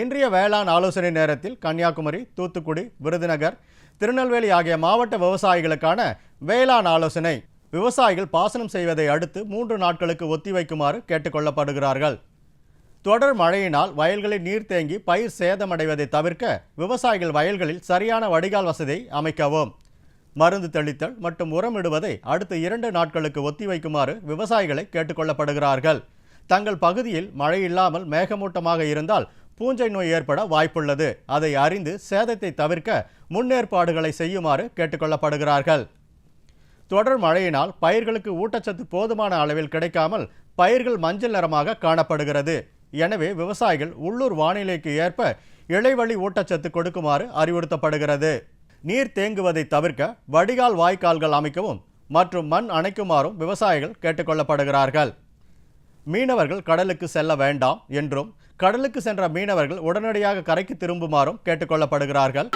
இன்றைய வேளாண் ஆலோசனை நேரத்தில் கன்னியாகுமரி தூத்துக்குடி விருதுநகர் திருநெல்வேலி ஆகிய மாவட்ட விவசாயிகளுக்கான வேளாண் ஆலோசனை. விவசாயிகள் பாசனம் செய்வதை அடுத்து மூன்று நாட்களுக்கு ஒத்திவைக்குமாறு கேட்டுக்கொள்ளப்படுகிறார்கள். தொடர் மழையினால் வயல்களில் நீர் தேங்கி பயிர் சேதமடைவதை தவிர்க்க விவசாயிகள் வயல்களில் சரியான வடிகால் வசதியை அமைக்கவும். மருந்து தெளித்தல் மற்றும் உரமிடுவதை அடுத்த இரண்டு நாட்களுக்கு ஒத்திவைக்குமாறு விவசாயிகளை கேட்டுக்கொள்ளப்படுகிறார்கள். தங்கள் பகுதியில் மழை இல்லாமல் மேகமூட்டமாக இருந்தால் பூஞ்சை நோய் ஏற்பட வாய்ப்புள்ளது. அதை அறிந்து சேதத்தை தவிர்க்க முன்னேற்பாடுகளை செய்யுமாறு கேட்டுக்கொள்ளப்படுகிறார்கள். தொடர் மழையினால் பயிர்களுக்கு ஊட்டச்சத்து போதுமான அளவில் கிடைக்காமல் பயிர்கள் மஞ்சள் நிறமாக காணப்படுகிறது. எனவே விவசாயிகள் உள்ளூர் வானிலைக்கு ஏற்ப இலைவழி ஊட்டச்சத்து கொடுக்குமாறு அறிவுறுத்தப்படுகிறது. நீர் தேங்குவதை தவிர்க்க வடிகால் வாய்க்கால்கள் அமைக்கவும் மற்றும் மண் அணைக்குமாறும் விவசாயிகள் கேட்டுக்கொள்ளப்படுகிறார்கள். மீனவர்கள் கடலுக்கு செல்ல வேண்டாம் என்றும் கடலுக்கு சென்ற மீனவர்கள் உடனடியாக கரைக்கு திரும்புமாறும் கேட்டுக்கொள்ளப்படுகிறார்கள்.